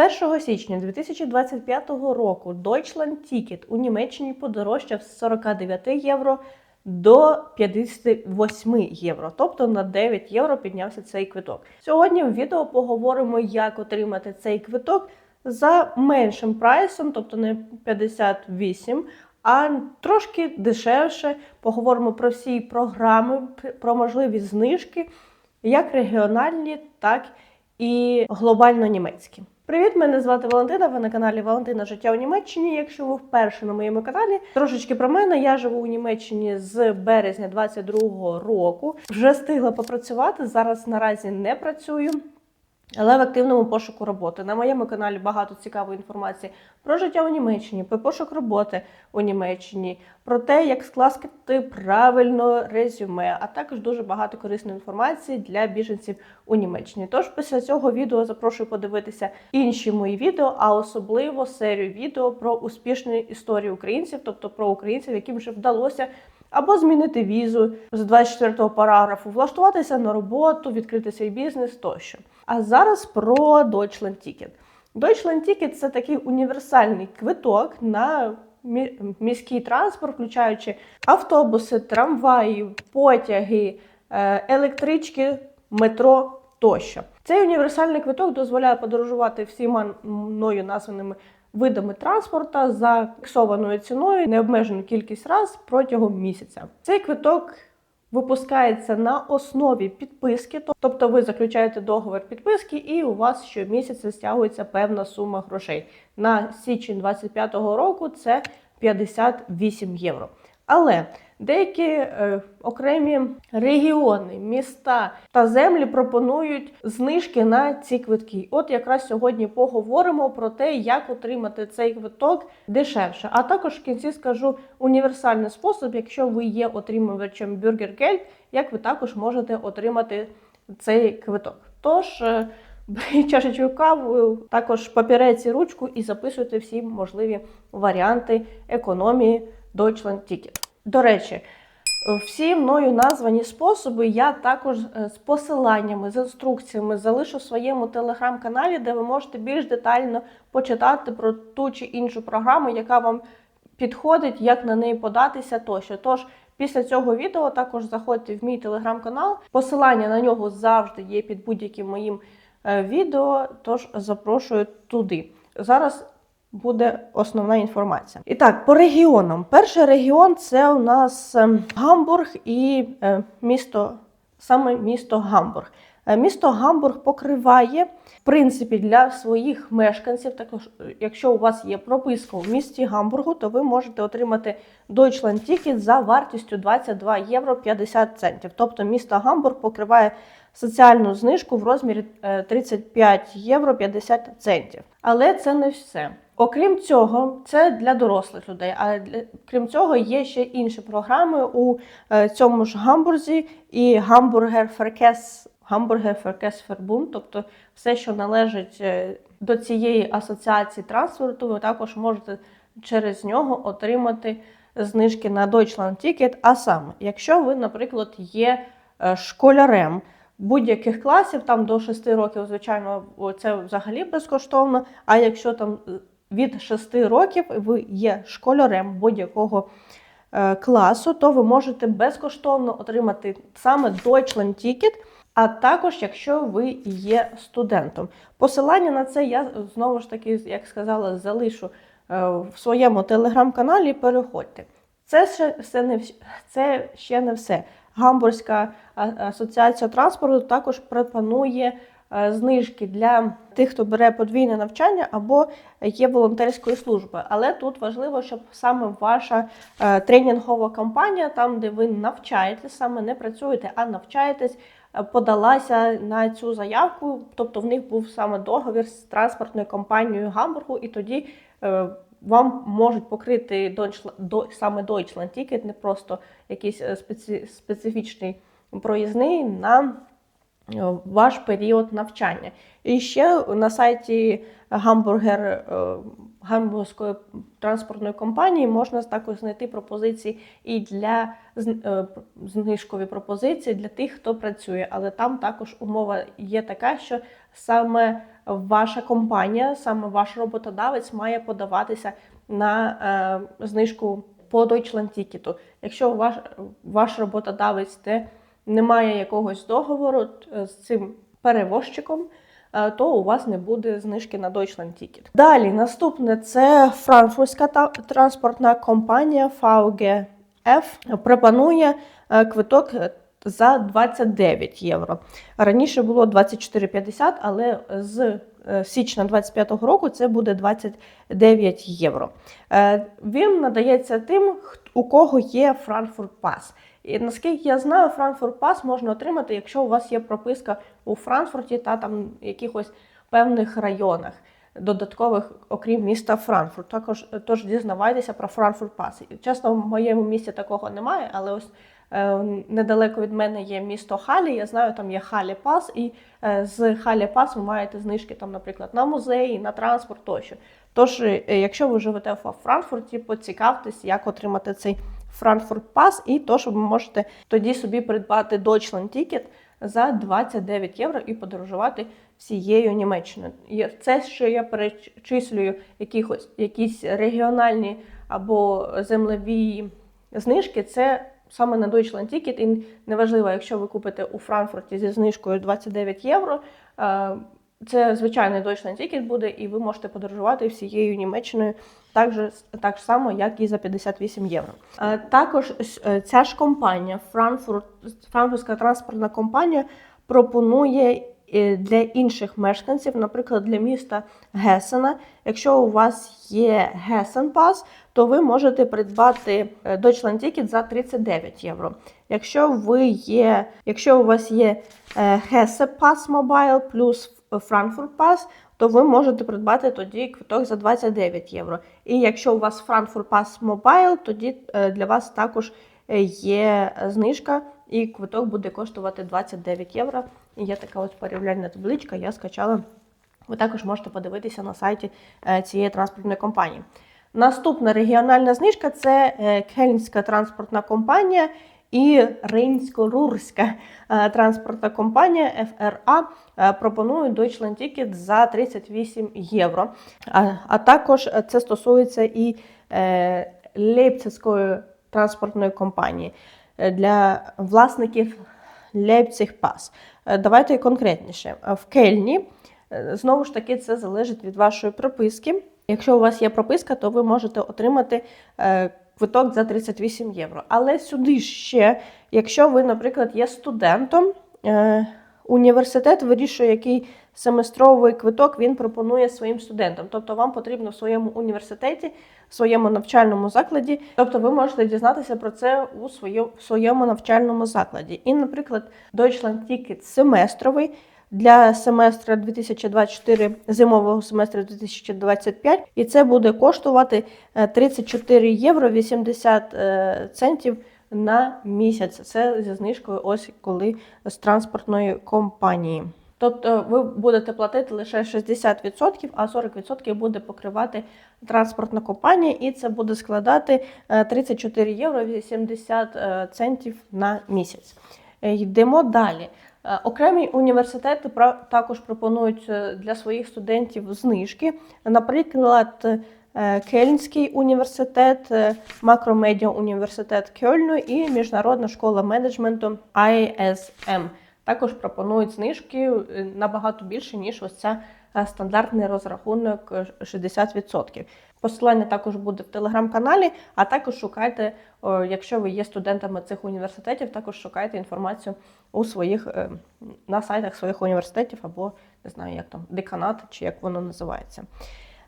1 січня 2025 року Deutschland Ticket у Німеччині подорожчав з 49 євро до 58 євро, тобто на 9 євро піднявся цей квиток. Сьогодні в відео поговоримо, як отримати цей квиток за меншим прайсом, тобто не 58, а трошки дешевше. Поговоримо про всі програми, про можливі знижки, як регіональні, так і глобально німецькі. Привіт, мене звати Валентина. Ви на каналі Валентина Життя у Німеччині. Якщо ви вперше на моєму каналі, трошечки про мене. Я живу у Німеччині з березня 22-го року. Вже встигла попрацювати. Зараз наразі не працюю. Але в активному пошуку роботи. На моєму каналі багато цікавої інформації про життя у Німеччині, про пошук роботи у Німеччині, про те, як скласти правильно резюме, а також дуже багато корисної інформації для біженців у Німеччині. Тож після цього відео запрошую подивитися інші мої відео, а особливо серію відео про успішні історії українців, тобто про українців, яким вже вдалося. Або змінити візу з 24-го параграфу, влаштуватися на роботу, відкрити свій бізнес тощо. А зараз про Deutschland Ticket. Deutschland Ticket – це такий універсальний квиток на міський транспорт, включаючи автобуси, трамваї, потяги, е, електрички, метро тощо. Цей універсальний квиток дозволяє подорожувати всіма мною названими видами транспорта за фіксованою ціною необмежену кількість раз протягом місяця. Цей квиток випускається на основі підписки, тобто ви заключаєте договір підписки, і у вас щомісяця стягується певна сума грошей. На січень 25-го року це 58 євро. Але деякі е, окремі регіони, міста та землі пропонують знижки на ці квитки. От якраз сьогодні поговоримо про те, як отримати цей квиток дешевше. А також в кінці скажу універсальний спосіб, якщо ви є отримувачем Bürgergeld, як ви також можете отримати цей квиток. Тож. е, чашечку каву, також папірець і ручку і записуйте всі можливі варіанти економії Deutschland Ticket. До речі, всі мною названі способи я також е, з посиланнями, з інструкціями залишу в своєму телеграм-каналі, де ви можете більш детально почитати про ту чи іншу програму, яка вам підходить, як на неї податися тощо. Тож після цього відео також заходьте в мій телеграм-канал. Посилання на нього завжди є під будь-яким моїм е, відео, тож запрошую туди. Зараз буде основна інформація. І так, по регіонам. Перший регіон це у нас ем, Гамбург і е, місто, саме місто Гамбург. Е, Місто Гамбург покриває, в принципі, для своїх мешканців. Також, е, якщо у вас є прописка в місті Гамбургу, то ви можете отримати Deutschland Ticket за вартістю 22 євро 50 центів. Тобто місто Гамбург покриває соціальну знижку в розмірі е, 35 євро 50 центів. Але це не все. Окрім цього, це для дорослих людей. А для, крім цього, є ще інші програми у е, цьому ж гамбурзі і гамбургер Феркес, гамбургер Феркес Фербун, тобто все, що належить е, до цієї асоціації транспорту, ви також можете через нього отримати знижки на Deutschland Ticket. А саме, якщо ви, наприклад, є е, школярем будь-яких класів, там до 6 років, звичайно, це взагалі безкоштовно. А якщо там е, від 6 років ви є школярем будь-якого е, класу, то ви можете безкоштовно отримати саме Deutschland Ticket, а також якщо ви є студентом. Посилання на це я знову ж таки, як сказала, залишу е, в своєму телеграм-каналі. Переходьте. Це ще все не це ще не все. Гамбурзька асоціація транспорту також пропонує знижки для тих, хто бере подвійне навчання або є волонтерською службою. Але тут важливо, щоб саме ваша е, тренінгова компанія, там де ви навчаєтесь, саме не працюєте, а навчаєтесь, е, подалася на цю заявку. Тобто в них був саме договір з транспортною компанією Гамбургу, і тоді. е, вам можуть покрити Deutschland- до, саме Deutschland Ticket, не просто якийсь е, спеці, специфічний проїзний на е, ваш період навчання. І ще на сайті гамбургер е, гамбурзької транспортної компанії можна також знайти пропозиції і для е, знижкові пропозиції для тих, хто працює. Але там також умова є така, що саме ваша компанія, саме ваш роботодавець, має подаватися на е, знижку по Deutschland Ticket. Якщо ваш, ваш роботодавець не, не має якогось договору е, з цим перевозчиком, е, то у вас не буде знижки на Deutschland Ticket. Далі наступне це франкфуртська транспортна компанія VGF пропонує е, квиток за 29 євро. Раніше було 24,50, але з січня 25-го року це буде 29 євро. Він надається тим, у кого є Frankfurt Pass. І наскільки я знаю, Frankfurt Pass можна отримати, якщо у вас є прописка у Франкфурті та там якихось певних районах. Додаткових, окрім міста Франкфурт. Також тож дізнавайтеся про Pass. І, Чесно, в моєму місті такого немає, але ось е, недалеко від мене є місто Халі. Я знаю, там є Халі Пас, і е, з Халі Пас ви маєте знижки там, наприклад, на музеї, на транспорт тощо. Тож, е, якщо ви живете в Франкфурті, поцікавтесь, як отримати цей Frankfurt Pass, і то, що ви можете тоді собі придбати Deutschland Ticket за 29 євро і подорожувати всією Німеччиною. Це, що я перечислюю якихось, якісь регіональні або землеві знижки, це саме на Deutschland Ticket. І неважливо, якщо ви купите у Франкфурті зі знижкою 29 євро. Це звичайний Deutschland Ticket буде, і ви можете подорожувати всією Німеччиною так, же, так само, як і за 58 євро. Е, Також е, ця ж компанія, Франкфурт, франкфуртська транспортна компанія, пропонує для інших мешканців, наприклад, для міста Гесена. Якщо у вас є Гесен Пас, то ви можете придбати е, Deutschland Ticket за 39 євро. Якщо ви є, якщо у вас є е, Hesse Pass Mobile плюс Frankfurt Pass, то ви можете придбати тоді квиток за 29 євро. І якщо у вас Frankfurt Pass Mobile, тоді е, для вас також е, є знижка, і квиток буде коштувати 29 євро. І є така ось порівняльна табличка, я скачала. Ви також можете подивитися на сайті е, цієї транспортної компанії. Наступна регіональна знижка це е, Кельнська транспортна компанія і Рейнсько-Рурська е, транспортна компанія ФРА пропонують Deutschland Ticket за 38 євро. А, також це стосується і Лейпцигської транспортної компанії для власників Pass. Е, Давайте конкретніше. Е, В Кельні Е, Знову ж таки, це залежить від вашої прописки. Якщо у вас є прописка, то ви можете отримати е, квиток за 38 євро. Але сюди ще, якщо ви, наприклад, є студентом, е, університет вирішує, який семестровий квиток він пропонує своїм студентам. Тобто вам потрібно в своєму університеті, своєму навчальному закладі, тобто ви можете дізнатися про це у своєму, навчальному закладі. І, наприклад, Deutschland Ticket семестровий для семестра 2024, зимового семестру 2025, і це буде коштувати е, 34 євро 80 е, центів на місяць. Це зі знижкою ось коли з транспортної компанії. Тобто ви будете платити лише 60%, а 40% буде покривати транспортна компанія, і це буде складати е, 34 євро 80 е, центів на місяць. Е, Йдемо далі. Е, Окремі університети також пропонують е, для своїх студентів знижки. Наприклад, е, Кельнський університет, е, Макромедіа університет Кельну і Міжнародна школа менеджменту ISM. Також пропонують знижки е, набагато більше, ніж ось ця е, стандартний розрахунок е, 60%. Посилання також буде в телеграм-каналі, а також шукайте, якщо ви є студентами цих університетів, також шукайте інформацію у своїх е, на сайтах своїх університетів або не знаю, як там деканат чи як воно називається.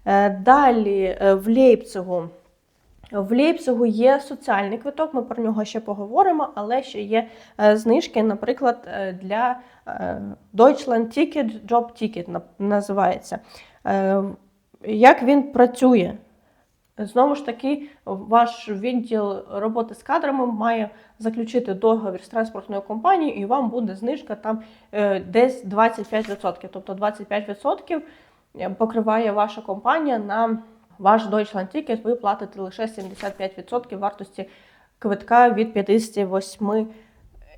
Е, Далі е, в Лейпцигу. В Лейпцигу є соціальний квиток, ми про нього ще поговоримо, але ще є е, знижки, наприклад, е, для е, Deutschland Ticket, Job Ticket називається. Як він працює? Знову ж таки, ваш відділ роботи з кадрами має заключити договір з транспортною компанією, і вам буде знижка там десь 25%. Тобто 25% покриває ваша компанія на ваш Deutschland Ticket, ви платите лише 75% вартості квитка від 58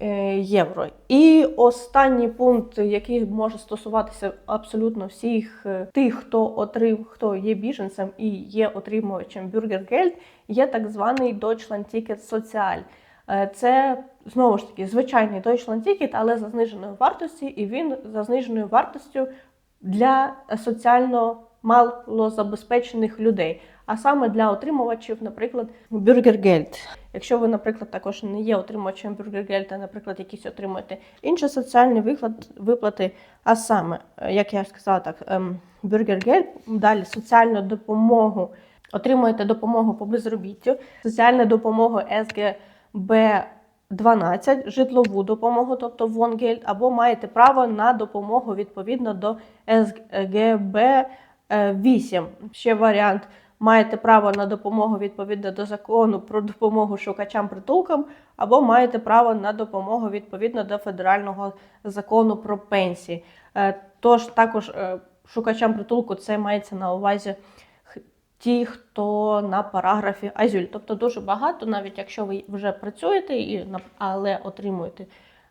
е, євро. І останній пункт, який може стосуватися абсолютно всіх е, тих, хто отрим, хто є біженцем і є отримувачем Bürgergeld, є так званий Deutschland Ticket Sozial. Е, Це знову ж таки звичайний Deutschland Ticket, але за зниженою вартості, і він за зниженою вартостю для соціально малозабезпечених людей, а саме для отримувачів, наприклад, Bürgergeld. Якщо ви, наприклад, також не є отримувачем Bürgergeld, а, наприклад, якісь отримуєте інші соціальні виплати, а саме, е, як я сказала так, ем, Bürgergeld, далі соціальну допомогу, отримуєте допомогу по безробіттю, соціальну допомогу СГБ 12, житлову допомогу, тобто Вонгельд, або маєте право на допомогу відповідно до СГБ 8. Ще варіант. Маєте право на допомогу відповідно до закону про допомогу шукачам притулкам, або маєте право на допомогу відповідно до федерального закону про пенсії. Е, Тож також е, шукачам притулку це мається на увазі ті, хто на параграфі Азюль. Тобто дуже багато, навіть якщо ви вже працюєте і але отримуєте,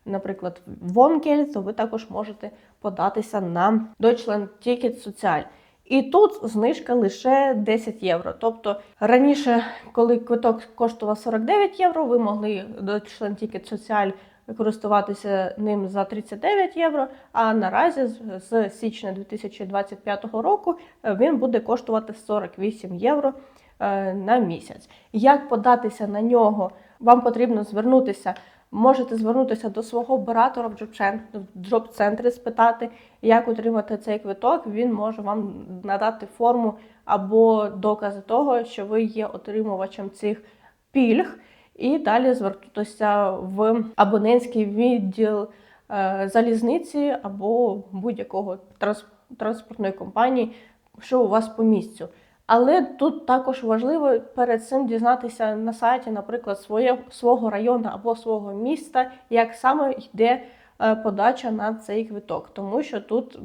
наприклад, Вонкель, то ви також можете податися на Deutschland Ticket Sozial. І тут знижка лише 10 євро. Тобто раніше, коли квиток коштував 49 євро, ви могли Deutschland Ticket Sozial користуватися ним за 39 євро. А наразі з- з січня 2025 року е, він буде коштувати 48 євро е, на місяць. Як податися на нього? Вам потрібно звернутися. Можете звернутися до свого оператора в джоб-цен- в джоб-центрі, спитати, як отримати цей квиток. Він може вам надати форму або докази того, що ви є отримувачем цих пільг, і далі звернутися в абонентський відділ е, залізниці або будь-якого транс- транспортної компанії, що у вас по місцю. Але тут також важливо перед цим дізнатися на сайті, наприклад, своє, свого району або свого міста, як саме йде е, подача на цей квиток, тому що тут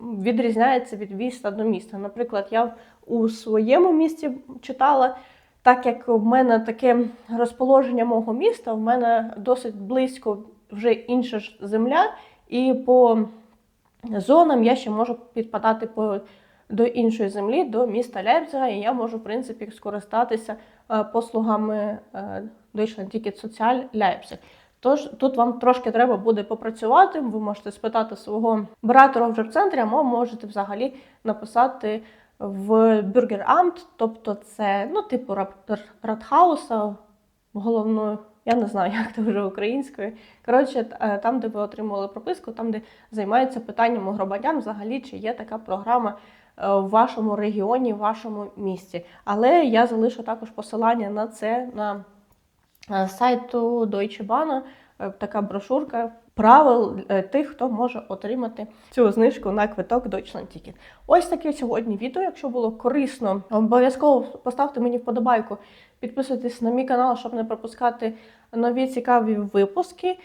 відрізняється від міста до міста. Наприклад, я у своєму місті читала, так як в мене таке розположення мого міста, в мене досить близько вже інша ж земля, і по зонам я ще можу підпадати по до іншої землі, до міста Лейпцига, і я можу, в принципі, скористатися е, послугами е, Deutschland Ticket Sozial Leipzig. Тож тут вам трошки треба буде попрацювати. Ви можете спитати свого оператора в джоб-центрі, або можете взагалі написати в Бюргерамт, тобто це ну, типу Радхауса, головною, я не знаю, як це вже українською. Коротше, е, там, де ви отримували прописку, там, де займаються питаннями громадян, взагалі, чи є така програма е, в вашому регіоні, в вашому місті. Але я залишу також посилання на це на е, сайту Deutsche Bahn, е, така брошурка правил е, тих, хто може отримати цю знижку на квиток Deutschland Ticket. Ось таке сьогодні відео. Якщо було корисно, обов'язково поставте мені вподобайку, підписуйтесь на мій канал, щоб не пропускати нові цікаві випуски.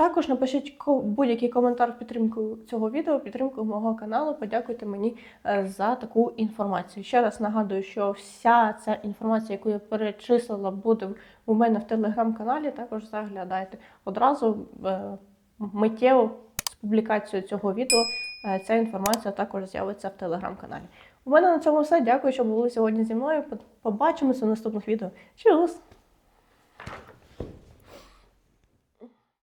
Також напишіть будь-який коментар в підтримку цього відео, підтримку мого каналу. Подякуйте мені е, за таку інформацію. Ще раз нагадую, що вся ця інформація, яку я перечислила, буде у мене в телеграм-каналі. Також заглядайте одразу е, миттєво з публікацією цього відео. е, Ця інформація також з'явиться в телеграм-каналі. У мене на цьому все. Дякую, що були сьогодні зі мною. Побачимося в наступних відео. Чус!